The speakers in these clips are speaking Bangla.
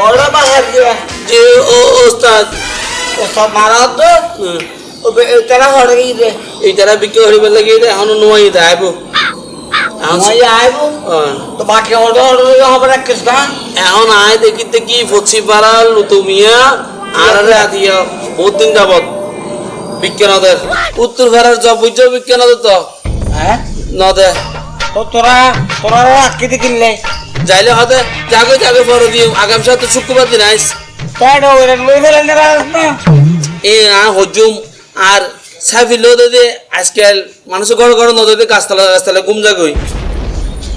ওরা বাহার দিয়া যে ও ওস্তাদ ও সব মারা তো তারা হড়ে গিয়ে এই তারা বিক্রি করিবার লাগে এখনও নোয়াই দেব মই আইবো এখন আয় দেখি দেখি ফচি পাড়া লুতুমিয়া আর আদিয়া বহুত দিন যাবত বিজ্ঞানদের উত্তর ভাড়ার জব বুঝছ বিজ্ঞানদের তো হ্যাঁ নদে তো তোরা তোরা আটকে কিনলে যাইলে হতে জাগে জাগে পরে দিয়ে আগামী সপ্তাহে শুক্রবার দিন আইস। তাই এ না হজুম। আর সাইফিল দে আজকাল মানুষ গড় গড় নদীতে গাছতলা গাছতলা গুম যাগই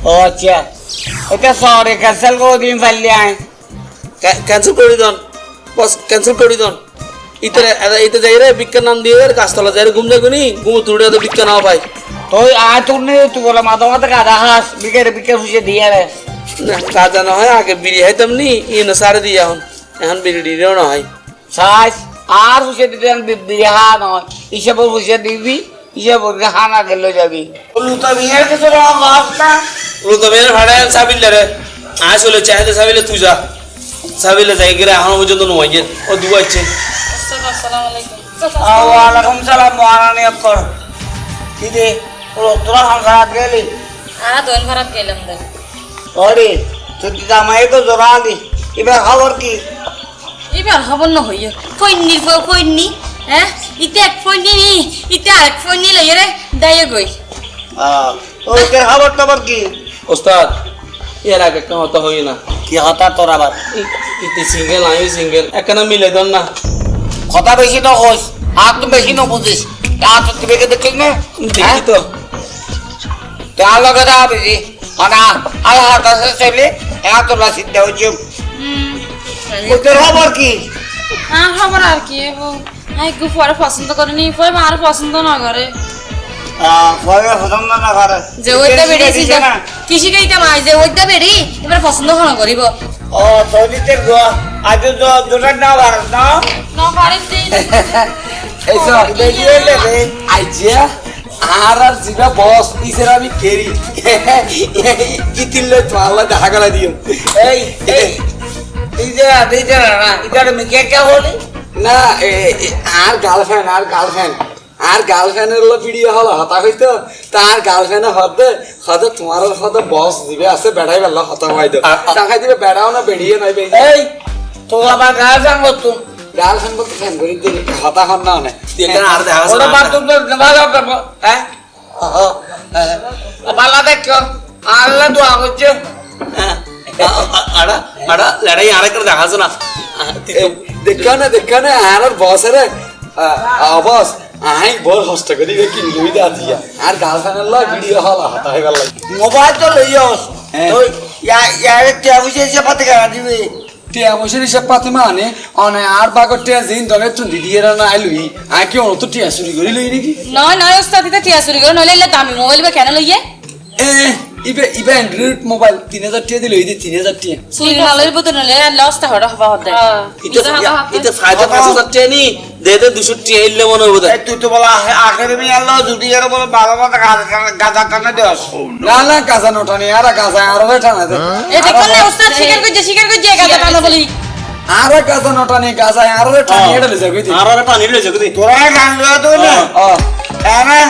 ও আচ্ছা। এটা শহরে ক্যান্সেল করে দিন পারলি আয়। ক্যান্সেল করে দন। বস ক্যান্সেল করে দন। ইতে ইতে যাই রে বিজ্ঞান নাম দিয়ে গাছতলা যাই রে গুম যাগই নি। গুম তুড়ে তো বিজ্ঞান নাও ভাই। তো আয় তোর নেই তুই বলে মাথা মাথা গাদা হাস। বিকেট বিকেট ফুসে দিয়ে রে। না কাজা না হয় আগে বিড়ি হাইতাম নি ইয়ে সারে দিয়ে এখন। এখন বিড়ি দিলেও না হয় সাস আর ফুসে দিতে বিড়ি হা নয় হিসাবে ফুসে দিবি হিসাবে হা না গেলে যাবি। লুতা বিয়ের কিছু না লো তো মেরে ভাড়া সাবিলে রে। আয় চলে চাইতে সাবিলে তুই যা। সাবিলে যাই গেলে এখন পর্যন্ত নয় ও দুয়াইছে ওয়ালাইকুম সালাম মহারানী অক্কর কি দে তোরা গেলি? আরা দোন ভাড়াত গেলাম দে ওরে তুই জামাই তো জোরা আলি এবার খবর কি? এবার হব না হইয়। ফইনি ফইনি হ্যাঁ? ইতে এক ফইনি নি ইতে আরেক ফইনি লইয়ে রে দাইয়ে গই। ওই খবর টবর কি? ওস্তাদ এর আগে কেমন তো হই না। কি হতা তোর আবার? ইতি সিঙ্গেল আমি সিঙ্গেল একখানা মিলে দন না। কথা বেশি তো হোস হাত তো বেশি না বুঝিস। হাত তো বেগে দেখিস না? দেখি তো। তার লগে যা বেশি। মানে আর হাত আছে চলে এত তোলা সিদ্ধা হচ্ছে তোর খবর কি? আর খবর আর কি আই গু পরে পছন্দ করিনি পরে আর পছন্দ না করে। ভয় পছন্দ না করে। যে ওইটা বেরিয়েছি না? কৃষি গাইতে মাই যে ওইটা বেরি এবার পছন্দ হন করিব। ও তৈরিতে গোয়া আজ দুটার না ভারত না না হইলে রে আইজিয়া। আর আর জিবা বস পিছের আমি কেরি। ইতিলে তো আল্লাহ দেখা গলা দিও। এই এই ইজে ইজে না ইজে মিকে কে হলি? না আর গার্লফ্রেন্ড আর গার্লফ্রেন্ড আর গার্লফ্রেন্ডের হলো ভিডিও হলো হতা হইতো। তার গার্লফ্রেন্ড হতে হতে তোমার হতে বস দিবে আছে বেড়াই বেলা হতা হয়তো টাকা দিবে বেড়াও না বেরিয়ে নাই এই তো আবার গা যাঙ্গ তুই গার্লফ্রেন্ড বলতে ফ্যান করি দিন হতা হন না অনেক এখানে আর দেখা ওটা বাদ তো না যাও করব হ্যাঁ। বালা দেখো আল্লাহ দোয়া করছে। আড়া আড়া লড়াই আর একটা দেখা না। দেখো না দেখো না আর আর বস রে বস আই বল হস্ত করি কি লই দা দিয়া। আর গার্লফ্রেন্ডের লা ভিডিও হল হতা হই গেল মোবাইল তো লইয়স। হ্যাঁ। তো ইয়া ইয়ারে টিয়া বুঝে এসে পাতে গাড়া দিবে টিয়া বসের হিসাব পাতি মানে অনে আর বাগর টিয়া জিন দলে তুই দিয়ে না আইলুই। আই কি অন তো টিয়া চুরি করি লই নাকি? নয় নয় ওস্তাদ টিয়া চুরি করে নইলে দামি মোবাইল বা কেন লইয়ে? এ ইবে ইবে অ্যান্ড্রয়েড মোবাইল তিন হাজার টিয়া দিল এই যে তিন হাজার টিয়া চুরি নলইব তো নলে লস তা হড়া হবা হদে এটা এটা পাঁচ হাজার টিয়া নি দে দে দুশো টিয়া ইল্লে মনে হবে তুই তো বলা আখের মি আল্লাহ জুটি আর বলে বাবা মাথা গাজা টানা দেস। না না গাজা নোটানি আর গাজা আর ঠানা দে। এ দেখো না ওস্তাদ স্বীকার করছে স্বীকার করছে গাদা টানা বলি। আর গাজা নোটানি গাজা আর ঠানি এটা লই যাবি আর আরে পানি লয়ে যাবে তোরা গান তো না ও এনে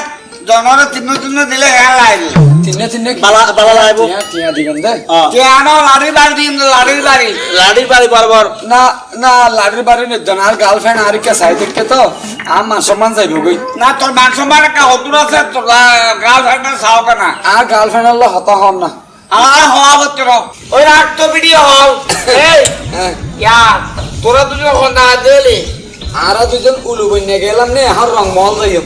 জনরে তিন তিন দিলে গান লাইল। তিনে তিনে বালা বালা লাইব। টিয়া টিয়া দিবেন দে। কেন লাড়ি বাড়ি দিন লাড়ি বাড়ি। লাড়ির বাড়ি বারবার না না লাড়ির বাড়ি নে আর গার্লফ্রেন্ড আর কে সাই দেখতে তো আম মান সম্মান যাইব গই না তোর মান সম্মান একটা হতুর আছে তোর ফাটা সাও কেনা আর গার্লফ্রেন্ড হলো হতা হন না। আর হওয়া না ওই রাত তো ভিডিও হল। এই হ্যাঁ। ইয়া তোরা দুজন না দিলি। আর দুজন উলু বন্যা গেলাম নে এখন রং মহল যাইম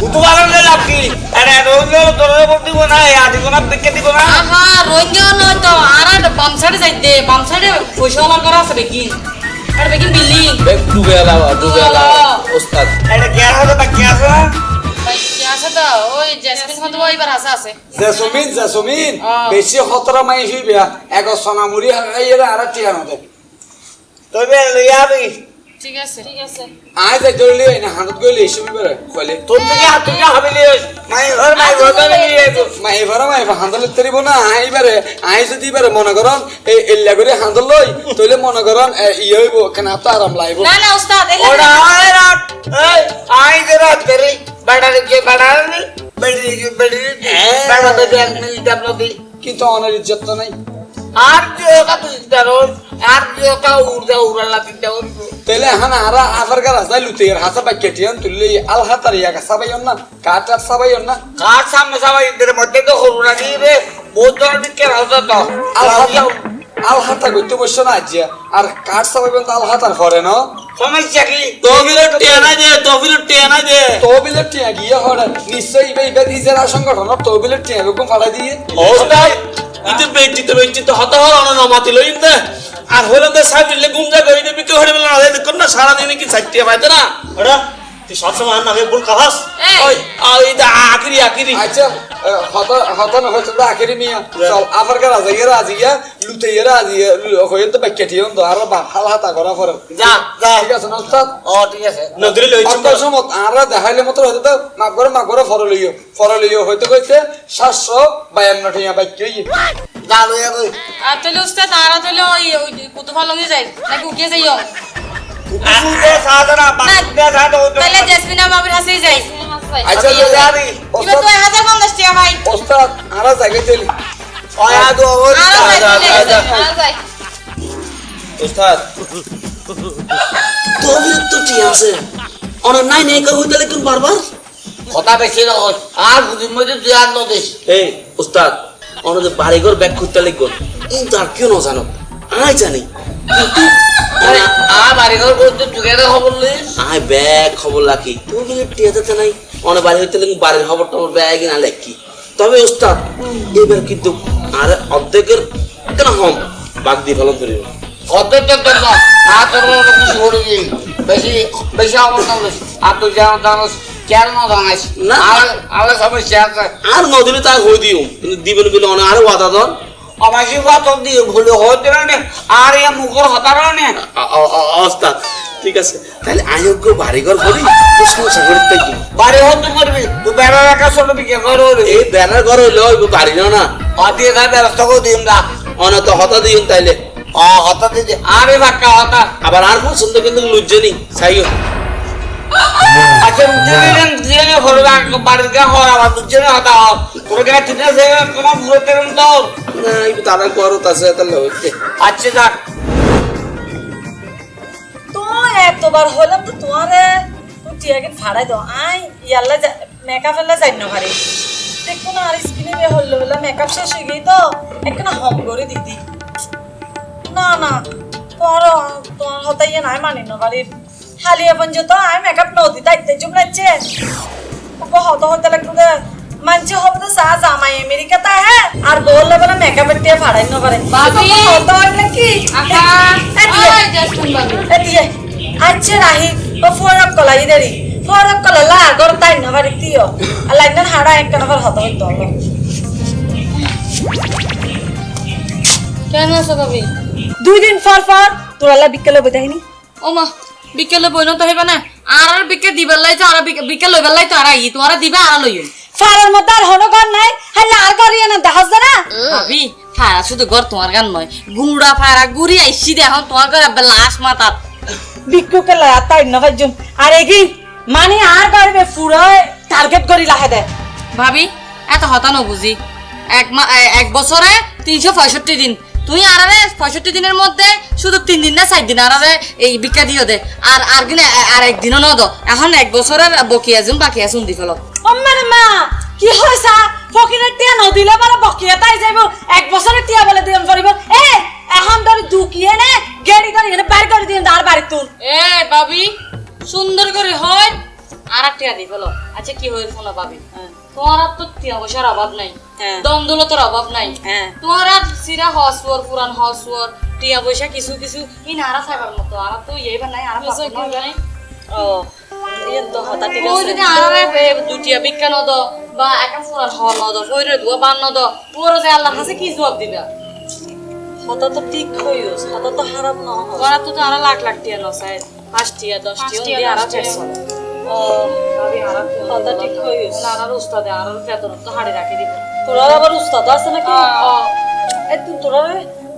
কুতুবার লাভ কি আরে রোজ তোরা বল দিব না দিব দেখে দিব না। আহা রইও নয় তো আর বাম সাইডে যাইতে বাম সাইডে পয়সা করা আছে বেকি আর বেকি বিল্ডিং। ডুবে এলাম ডুবে ওস্তাদ। আছে বাকি না ভাই কি আছে তো? ওই জেসমিন জেসমিন জেসমিন। বেশি খতরা মাই হইবা এক সোনামুড়ি হাইয়েরা আর টিয়া নদে তবে লইয়াবি ঠিক আছে ঠিক আছে। আয় যাই ধরলি না হাতত গইলে এসে বিবারে কইলে তোর থেকে হাত থেকে হবে মাই ঘর মাই ঘর ধরে নিয়ে মাই এবারে মাই হান্দলে তরিব না আইবারে আই যদি এবারে মনে করন এই এল্লা করে হান্দল লই তইলে মনে করন এ, হইব কেন তো আরাম লাইব না না উস্তাদ এলে ওরা এই আই জরা তেরি বাড়ারে কে বাড়ারে বেড়ি বেড়ি বাড়া এক মিনিট আপনাদের কিন্তু অনার ইজ্জত তো নাই। তাইলে এখন আর আফার গার আসাই লুতে এর হাসা বাই কেটিয়ান তুললে আল হাতার ইয়াকা সাবাইন না কাটার সাবাইন না কার সামনে সবাই মধ্যে তো করুণা দিয়ে রে বহুত ধরনের কে হতো তো আল হাতা আল হাতা কইতে বসছো না আজিয়া আর কাট সাবাইন তো আল হাতার করে না? সমস্যা কি? তহবিলের টেনা দে তহবিলের টেনা দে। তহবিলের টিয়া গিয়ে হরে। নিশ্চয়ই ইবে ইবে নিজেরা সংগঠনের তহবিলের টিয়া এরকম ফাড়া দিয়ে। ওস্তাদ ইতে বেচিতে বেচিতে হত হল অন নমাতি লইন দে। আর হইলাম দে সাইবিলে গুমজা করি দে বিকে হড়ে বেলা না কোন না সারা দিন কি সাইটিয়া পাইতে না। ওরা তুই সবসময় আর নামে ভুল কাহাস ওই ওই দা আখিরি আখিরি। আচ্ছা হত হত না হয়তো তো আখেরি মিয়া। চল আফার গার আজ ইয়ে। লুতে ইয়ে আজ হইন তো কেটিয়ান তো আর হাল হাতা করা পরে। যা যা। ঠিক আছে না উস্তাদ? ও ঠিক আছে। নদীরে লইছি অন্তর সমত আর দেখাইলে মতো হয়তো তো মাক করে মাক করে ফর লইও। ফর লইও হয়তো সাতশো বায়ান্ন টিয়া বাইক কি যা। লইয়া কই আর তাহলে উস্তাদ আর তাহলে ওই কুতুফা লঙ্গি যাই নাকি উঠে যাইও? কুকুরে সাদরা বাকুরে সাদা তাহলে জেসমিনা বাবুর হাসেই যাই। আচ্ছা তো যাবি হাজার পঞ্চাশ টাকা ভাই। ওস্তাদ আর জায়গায় চলি। ওয়া দো ও আরও যাই যা, চলে যা, গেছে, যা। আরও যাই ওস্তাদ তহবিল তো ঠিক আছে অন নাই নাই কই হইতে কোন বারবার কথা বেশি না আর বুঝির মধ্যে তুই আর নদিস এই ওস্তাদ অনদের বাড়িঘর ব্যাগ খুঁজতে লিখব কিন্তু আর কেউ না জানো আই জানি কিন্তু আরে আর বাড়ি ঘর করতে তুই কেন খবর লইস আয় ব্যাগ খবর রাখি তুমি টিয়া দিতে নাই অনেক বাড়ি হইতে লাগি বাড়ির খবর টবর ব্যাগ না লেখি তবে ওস্তাদ এবার কিন্তু আর অর্ধেকের কেন হম? বাগ দিয়ে ফেলন করিব। তো তো না আর তোর কিছু করে দিই বেশি বেশি না লইস আর তুই জানো জানোস কেন জানাইস না। আর আর সমস্যা আছে আর নদিলে তাই হই দিও। কিন্তু দিবেন বলে অনেক আরও ওয়াদা দন অমাসি কত দিয়ে ভুলে হতে আর ইয়া মুখর হতার ওস্তাদ ঠিক আছে। তাহলে আয়োগ্য বাড়িঘর করি? প্রশংসা করিতে থাকি বাড়ি হতে তুই বিকে করো এই ব্যানার ঘর হইলে ওই বাড়ি না না। ব্যবস্থা করে দিম না হতা দিও তাইলে। ও হতা আরে বাক্কা হতা। আবার আর পছন্দ কিন্তু লুজ্জে নি সাইও আচ্ছা করবে বাড়ির গা আবার দুজনে হতা তোর গা ঠিক আছে তোমার তেরম না এই তারা করত আছে তাহলে আচ্ছা যাক এতবার হলাম তো তোমারে তুই টিয়াকে ভাড়াই দাও। আই ইয়াল্লা মেকআপ এল্লা যাই না পারি দেখো না আর স্কিনে বে হল্লো হল্লা মেকআপ শেষ হয়ে গেই তো। একখানা হম করে দিদি না না তোর তোর হতাই নাই মানি না বাড়ির হালি এখন যে তো আই মেকআপ নদী দায়িত্ব জুমলাচ্ছে ওকে হত হতে লাগতো দে মানছে হবে তো সা জামাই আমেরিকাতে হ্যাঁ আর বললে বলে মেকআপের টিয়া ফাড়াই না পারে বাবি। হত নাকি আপা এদিকে। ওই আচ্ছা রাহি ও ফরক কলা ইদারি ফরক কলা লা গর তাই না বাড়ি দিও। আর লাইন হাড়া এক কানা হত হইতো কেন আছো ভাবি দুই দিন পর পর তোরালা বিকেলে বোঝাইনি ও মা বিকেলে বইন তো হইবা না। আর আর বিকে দিবার লাই তো আর বিকে- লইবার লাই তো আর আই তোমারা দিবা আর লইও ফারার মধ্যে আর হনো ঘর নাই হাইলে আর ঘর ইয়ে না দেখাস না ভাবি ফারা শুধু ঘর তোমার গান নয় গুড়া ফারা গুড়ি আইসি দে এখন তোমার ঘরে লাশ মাথাত বিক্ষুকে লয়া তাই না ভাইজুম আর এগি মানে আর করবে পুরো টার্গেট করি লাহে দে। ভাবি এত হতা বুঝি এক মা এক বছরে তিনশো পঁয়ষট্টি দিন। তুই আরারে পঁয়ষট্টি দিনের মধ্যে শুধু তিন দিন না চার দিন আরারে এই বিকা দিও দে। আর আর দিন আর একদিনও ন দো এখন এক বছরের বকিয়া জুম বাকিয়া চুন দি ফেলো অম্মার মা কি হইছা ফকিরের টিয়া নদিলে বলে বকিয়া তাই যাইব। এক বছরের টিয়া বলে দিন পড়িব এ এখন ধর নে গেড়ি করে এখানে বাইর করে দিন আর বাড়ি তুল এ ভাবি সুন্দর করে হয়। আর একটা দি ফেলো আচ্ছা কি হয়েছে শোনো ভাবি তোমার আর তো টিয়া অভাব নাই হ্যাঁ। অভাব নাই। হ্যাঁ। তোমার আর সিরা হসুয়ার পুরান হসুয়ার টিয়া পয়সা কিছু কিছু ই নারা থাকার মতো আর তো ইয়েবার নাই আর ইয়ে ঠিক ও বিজ্ঞান বা একা ফুরান হওয়া নদ ফইরে দুয়া বান নদ পুরো যে আল্লাহর কাছে কি জবাব দিবা? হতা তো ঠিক হইস হতা তো হারাম না। তোরা তো আরও লাখ লাখ টিয়া নসাই পাঁচ টিয়া দশ টিয়া। দিয়ে আরও পেছো ও ভাবি আরও হতা ঠিক হইস নানার উস্তাদে আরও বেতন তো হাড়ি রাখি দিব। তোরা আবার উস্তাদ আছে নাকি? এ তুই তোরা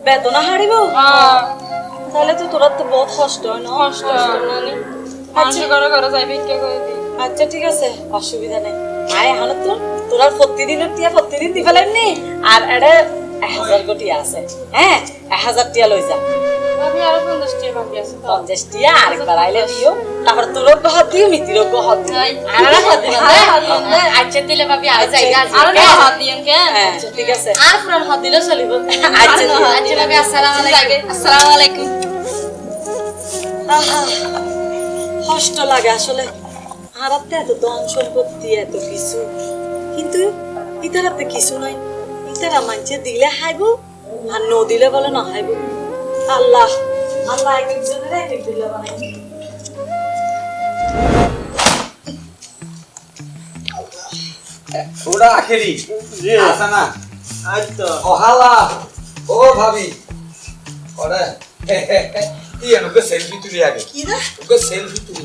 বেদনা হারিব তাহলে তো তোরা তো বহুত কষ্ট হয় না? মানুষ ঘরে ঘরে যাই ভিক্ষা করে আচ্ছা ঠিক আছে। অসুবিধা নেই। আয় এখন তো তোরা প্রতিদিনের টিয়া প্রতিদিন দি ফেলেননি আর এটা এক হাজার কোটি আছে। হ্যাঁ এক হাজার টিয়া লই যা। ভাবি আরও পঞ্চাশ টিয়া বাকি আছে তো। পঞ্চাশ টিয়া আরেকবার আইলে দিও। তারপর তোর গহ দিও মিতির গহ দিও। আর হাত দিবেন আচ্ছা দিলে ভাবি আর জায়গা আর হাত দিয়েন কেন ঠিক আছে। আর পুরান হাত দিলে চলিব। আচ্ছা, আচ্ছা ভাবি আসসালামু আলাইকুম। আসসালামু আলাইকুম কষ্ট লাগে আসলে। হারাতে এত ধন সম্পত্তি এত কিছু। কিন্তু ইতারাতে কিছু নাই। ইতারা মানছে দিলে হাইব আর ন দিলে বলে না হাইব আল্লাহ আল্লাহ এক একজনের এক এক দিলে বানাই ওটা আখেরি। জি। না আজ তো অহালা ও ভাবি। ওরে। কি এনুকে সেলফি তুলি আগে? কি রে? ওকে সেলফি তুলি।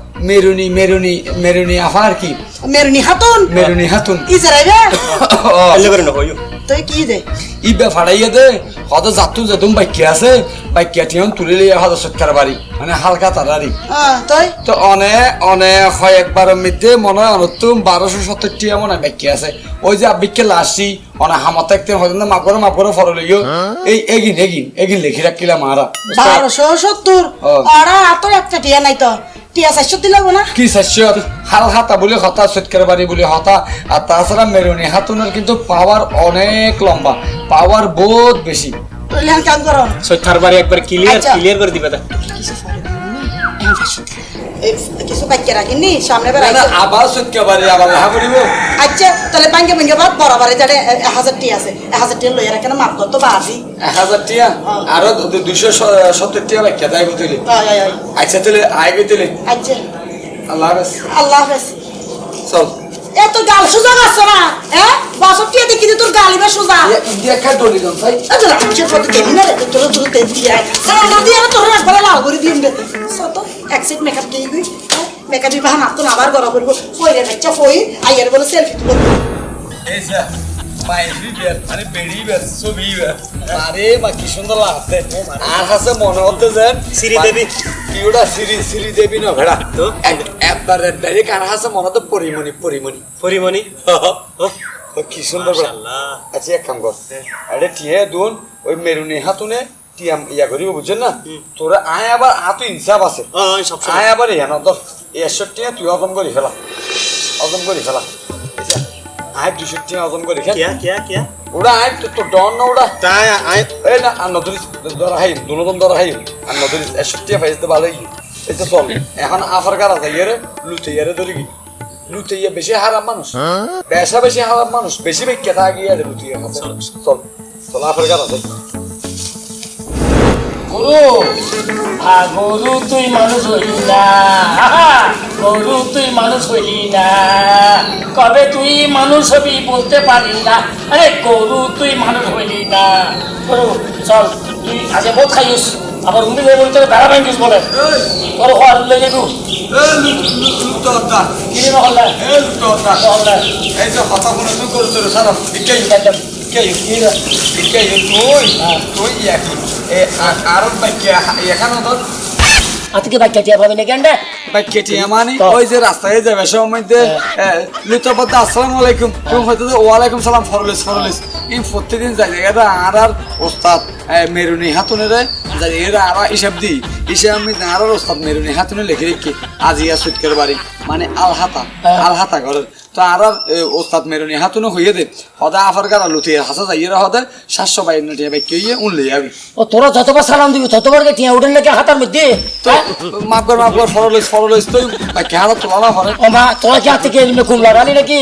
মেরুনি মেরুনি মেরুনি আফা আর কি? মেরুনি হাতুন? মেরুনি হাতুন। কি জরাইবে এলে করে না হইও তুই কি দে? ইবে ফাড়াইয়া দে। হয়তো যাতু যেতুম বাক্যা আছে বাক্যা টিয়ন তুলে লিয়ে হয়তো সৎকার বাড়ি মানে হালকা তারারি তুই? তো অনে অনে হয় একবারের মধ্যে মনে হয় অনতুম বারোশো সত্তরটি এমন বাক্য আছে। ওই যে আবিককে লাসি অনে হামত একদিন হয়তো না মাপ করে মাপ করে ফর লইও এই এগিন এগিন এগিন লিখি রাখিলাম মারা বারোশো সত্তর। এত একটা টিয়া নাই তো। টিয়া চারশো দিলে না? কি শস্য হাল হাতা বলে হতা সৎকার বাড়ি বলে হতা আর তাছাড়া মেরুনি হাতুনের কিন্তু পাওয়ার অনেক লম্বা। পাওয়ার বহুত বেশি। লেহান কাম করো। সত্যার বাড়ি একবার ক্লিয়ার আচ্ছা। ক্লিয়ার করে দিবে দেখ এই কিছু বাচ্চা রাখিনি সামনে না, আবার সৎকার বাড়ি আবার লেহা করিব। আচ্ছা তাহলে বাদ বরাবরে যারে এক হাজার টি আছে। এক হাজার টি লইয়া রাখেন মাপ করতো বাদি এক হাজার টিয়া? আরও দুশো সত্তর টিয়া তুলি আচ্ছা তুলে আচ্ছা। আল্লাহ হাফেজ। আল্লাহ হাফেজ। চল। এত গাল সুযোগ আছে না? হ্যাঁ বাসব টিয়া দেখি তোর গালিবে সোজা। ইন্ডিয়া খা ডলি দন ভাই। আচ্ছা দেবি না তোর তোর দিয়ে দিয়ে তোর লাল করে দিন দে সত এক মেকআপ দিয়ে গই মেকআপ বিবাহ মাত্র আবার গরম করব। ফইরে বাচ্চা ফই আইয়ার বলে সেলফি তুলবো। এই যে আরে মা কি সুন্দর লাগছে। আর হাসে মনে হতে যে শ্রী দেবী। কি ওটা শ্রী শ্রী দেবী না ভেড়া? তো? একবার ডাইরেক্ট আর হাসে মনে হতে পরিমণি পরিমণি। পরিমণি? কি সুন্দর। আচ্ছা এক কাম কর। আরে টিয়ে দুন ওই মেরুনি হাতুনে টিয়া ইয়া করিব বুঝছেন না? তোরা আয় আবার আতো ইনসাফ আছে। আয় আবার ইয়া না তোর একশো টিয়া তুই অজম করি ফেলা। অজম করি ফেলা? আয় দুশো টিয়া অজম করি ফেল কিয়া কিয়া ওটা আয় তো তোর ডন না ওটা তাই আই এই না আর নতুন ধরা হাই দুজন ধরা হাই আর নতুন একশো টিয়া পাইতে ভালোই। তো চল। এখন আফার কার ইয়ারে লুতে ইয়ারে ধরি কি? লুতে ইয়ে বেশি হারাম মানুষ। বেশা বেশি হারাম মানুষ বেশি বেশি থাকে ইয়ারে লুতে ইয়ে। আছে চল চল আফার কার গরু তুই মানুষ হইলি না। গরু তুই মানুষ হইলি না। কবে তুই মানুষ হবি বলতে পারি না। আরে গরু তুই মানুষ হইলি না। গরু চল তুই আজ বহুত খাইস। আবার উনি বলতে দাঁড়া ভাঙ্গিস বলে। তোর হওয়ার লেগে দু কিনে নহলে নহলে এই যে কথা কোনো তুই করছ রে সারা বিকাই বিকাই বিকাই তুই তুই ইয়াকি এ আর বাকি এখানে আজকে পাবি না কেন ভাই কেটিএম মানে? ওই যে রাস্তায় যাবে লুতপদ্দা আসসালামু আলাইকুম। তুমি হয়তো ওয়ালাইকুম সালাম ফরলিস ফরলিস। এই প্রত্যেকদিন যাই জায়গাটা আর আর ওস্তাদ মেরুনি হাতুনের যাই এরা আর হিসাব দিই। হিসাব আমি আর ওস্তাদ মেরুনি হাতুনে লিখে রেখে আজি আর সুটকের বাড়ি মানে আলহাতা আলহাতা ঘরের। তো আর আর, ওস্তাদ মেরুনি হাতুনো হইয়ে দে। হদা আফার গারা লুথিয়ে হাসা যাইয়ে হদা সাতশো বাইন্ন টিয়া বাইক ইয়ে উনলে যাবি। ও তোরা যতবার সালাম দিবি ততবার কে টিয়া উঠেন নাকি হাতার মধ্যে? তো মাফ কর মাফ কর ফরলইস ফরলইস তুই হারা তোলা না হরে। ও মা তোরা কি হাত থেকে এমনি ঘুম লাগালি নাকি?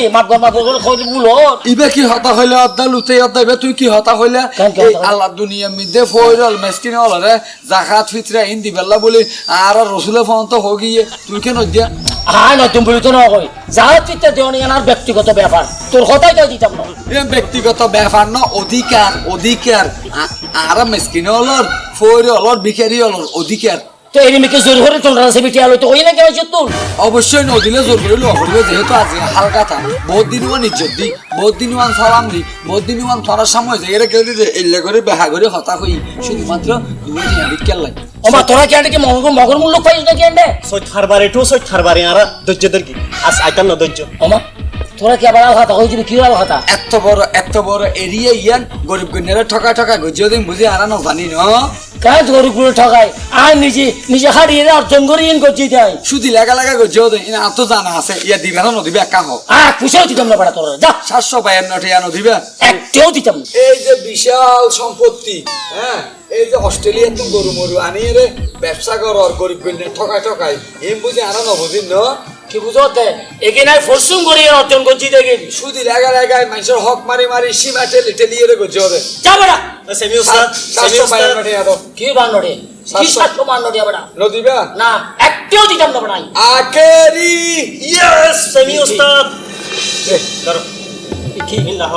খোঁজ ভুল ইবে কি হতা হইলে অদ্দা লুতে অদ্দা ইবে তুই কি হতা হইলে? এই? আল্লাহ দুনিয়া মিদে ফয়রল মেসকিন হলরে জাকাত ফিতরা ইন্দি বেল্লা বলি আর রসুলের ফন্ত হগিয়ে তুই কেন দিয়া? হ্যাঁ নতুন বলি তো নয় যা চিত্তে দেওয়া আর ব্যক্তিগত ব্যাপার। তোর কথাই তো দিতাম না। ব্যক্তিগত ব্যাপার না, অধিকার অধিকার। আরাম স্কিন হলর ফয়র হলর, ভিখারি হলর, অধিকার। তো মেয়েকে জোর করে তোর রাসে বিটি আলো তো ওই নাকি হয়েছে তোর অবশ্যই নদিলে জোর করে লোক করবে যেহেতু আজ হালকা থা বহুত দিন ওয়ান ইজ্জত দি বহুত দিন ওয়ান সালাম দি বহুত দিন ওয়ান থরার সময় যে এরা কেউ করে বেহা করে হতা হই শুধুমাত্র দুই নিয়ে বিকেল লাগে। ও মা তোরা কি আনকে মগর মগর মূল্য আনবে সই থারবারে টু সই থারবারে আর কি? আজ আইতাম না ধৈর্য ও মা তোরা কি আবার হয়ে যাবে কি আল হাতা? এত বড় এত বড় এরিয়া ইয়ান গরিব গণ্যেরা ঠকা ঠকা গজিয়ে দিন বুঝি আর না জানি ন? কাজ গরিবগুলো ঠকায় আর নিজে নিজে হারিয়ে অর্জন করে ইন করছি তাই। সুদি লাগা লাগা গজিয়ে দিন ইনা তো জানা আছে ইয়া দিবে না নদিবে একা হোক। আর খুশিও দিতাম না বেড়া তোরা যা। সাতশো বায়ান্ন টিয়া নদিবে একটাও দিতাম এই যে বিশাল সম্পত্তি হ্যাঁ? এই যে অস্ট্রেলিয়া তো গরু মরু আনিয়ে রে ব্যবসা করার গরিব গণ্য ঠকাই ঠকাই এম বুঝি আর না ন? কি বুঝতে? এখানে ফরসুম করে অর্জন করছি দেখে। সুদি লাগা লাগায় মানুষের হক মারি মারি সীমা টেলি টেলিয়ে রে গজিয়ে দে যা বেড়া সেমি উস্তাদ সেমি উস্তাদ কি বান্নরে কি সাতশো। সাতশো বান্নরে বেড়া না একটাও দিতাম না বেড়া আকেরি ইয়েস সেমি উস্তাদ ধরো। কি ইল্লা হ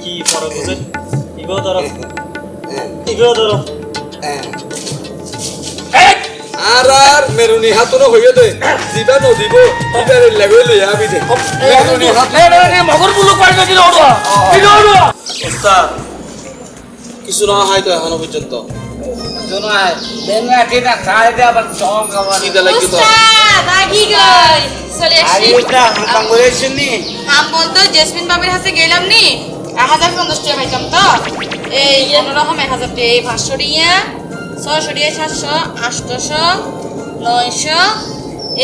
কি ফরক বুঝে? ইগো ধরো। ইগো ধরো। এই, আর আর মেরুনি হাতুনো হইয়ে দে। দিবা নদিব দিবারে লাগই লই আমি দে। মেরুনি হাত এই, এই, মগর মুল্য পাই নাকি ওড়া এটা ওড়া ওস্তাদ কিছু না হয় তো এখনও পর্যন্ত। শোনায় দেন না ঠিক না খাই দে আবার চম খাবার। খিদে লাগবে তো? উস্তাদ আগি গই চলে আরে এটা হাম করে শুনি আম বলতো জেসমিন বাবির হাতে গেলাম নি? এক হাজার পঞ্চাশ টাকা পাইতাম তো। এই এক হাজার টাকা এই পাঁচশো টিয়া ছয়শো টিয়া সাতশো আটশোশো নয়শো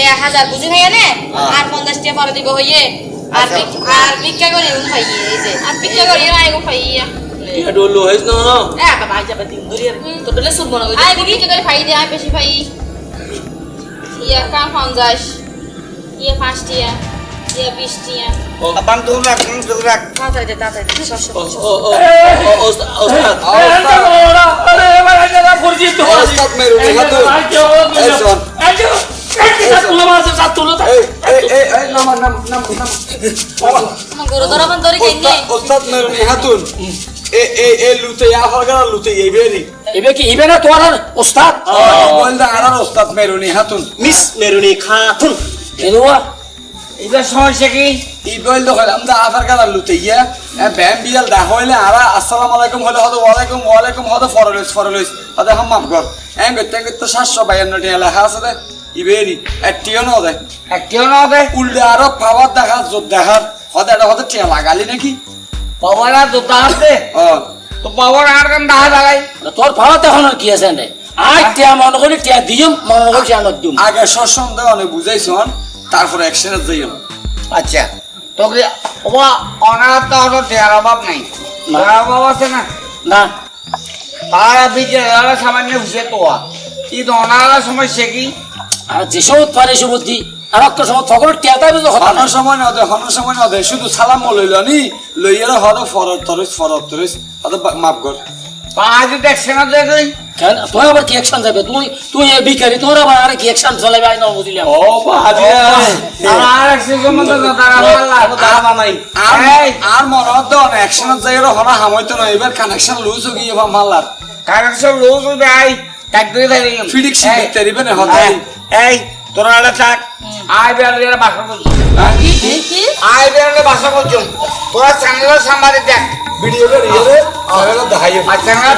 এক হাজার বুঝি ভাইয়া নে? আর পঞ্চাশ টাকা পরে দিব হইয়ে। আর ভিক- আর ভিক্ষা করি উম ভাইয়ে এই যে। আর ভিক্ষা করি না এগো ভাইয়া এটা ডলো হয়েছে না না? এ আবার ভাই যাবে দিন ধরে তো দলে সুদ মনে আই দেখি কি করে ফাই দে আই বেশি ফাই। ইয়া কাম পঞ্চাশ ইয়া পাঁচ টিয়া বিশ টিয়া ওস্তাদ মেরুনি হাতু এই শোন এই এই এই এই নাম নাম নাম নাম আমার গরু ধরাবান ধরে কেনে ওস্তাদ ওস্তাদ মেরুনি হাতুন এ এ এ লুতে হরগার লুতে এই বেরি এবে কি ইবে না তোমার ওস্তাদ বলদা আর আর ওস্তাদ মেরুনি হাতুন মিস মেরুনি খাতুন এটা সমস্যা কি? ই বল তো হলাম দা আফার গালা লুতে ইয়া ব্যাম বিয়াল দা হইলে আর আসসালামু আলাইকুম হলে হদ ওয়ালাইকুম ওয়ালাইকুম হদ ফরলইস ফরলইস হদ হাম মাফ কর। এং গতে গতে 752 টিয়া লেখা আছে দে। ইবেরি এটিও ন দে। একটিও না হবে উল্টে আরও পাওয়ার দেখা জোর দেখার। হদ এটা হদ টিয়া লাগালি নাকি? পাওয়ার আর দুটা আছে ও। তো পাওয়ার আর কেন দেখা লাগাই তোর ভাড়া তখন কি আছে নে? আই টিয়া মনে করি টিয়া দিম মনে করি টিয়া নদিম আগে সসন্দেহ অনেক বুঝাইছন তারপরে অ্যাকশনে যাইও আচ্ছা তোকে ওবা অনার তো অত দেয়ার অভাব নাই। দেয়ার অভাব আছে না? না। তারা বিজে তারা সামান্য হুসে তো ই তো অনার সে কি? আর যে সময় পারে সে বুদ্ধি আর একটা সময় তখন টিয়া তাই বুঝো হন সময় ন দে হন সময় ন দে শুধু সালাম লইল নি। লইয়ার হদ ফরত তরিস ফরত তরিস হদ মাফ কর। পাঁচ দেখছে না দেখি কেন? তুই আবার কি অ্যাকশন যাবে তুই তুই এ বিকারি তোর আবার আর কি অ্যাকশন চলাবে আই না বুঝিলাম। ও বাজি আর একশো সম্বন্ধ না তারা তারা নাই আর আর অ্যাকশনত যাইর হন হামইতো ন এবার কানেকশন লুজ হই গিয়ে মাল্লার কানেকশন লুজ হয়ে আই চাকরি থাকি ফিডিক সিডিক তেরিবে না হদ এই। তোরা এটা থাক। আই বেড়ে বাসা করছ। আই বেড়ে বাসা করছ। তোরা চ্যানেলের সাংবাদিক দেখ। ভিডিও রে রে সারা দেখাই আর চ্যানেলের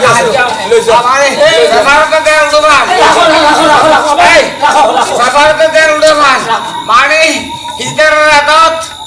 লইছ আমারে সাফারতে দেন উল্টো মাস রাখো রাখো রাখো রাখো এই রাখো সাফারতে দেন মাস মানে হিজদের রাতত